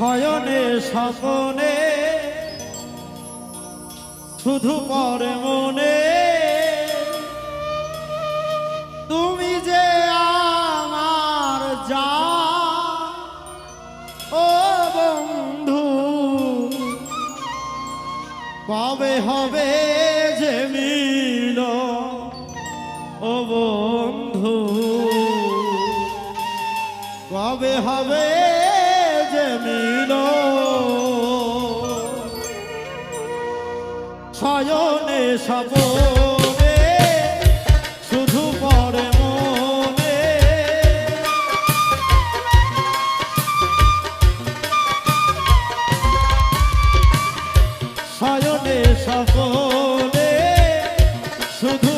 শয়নে স্বপনে শুধু পরে মনে। তুমি যে আমার যা, ও বন্ধু, কবে হবে যে মিল, ও বন্ধু? কবে হবে শয়নে শুধু পরে মনে। শয়নে সপনে শুধু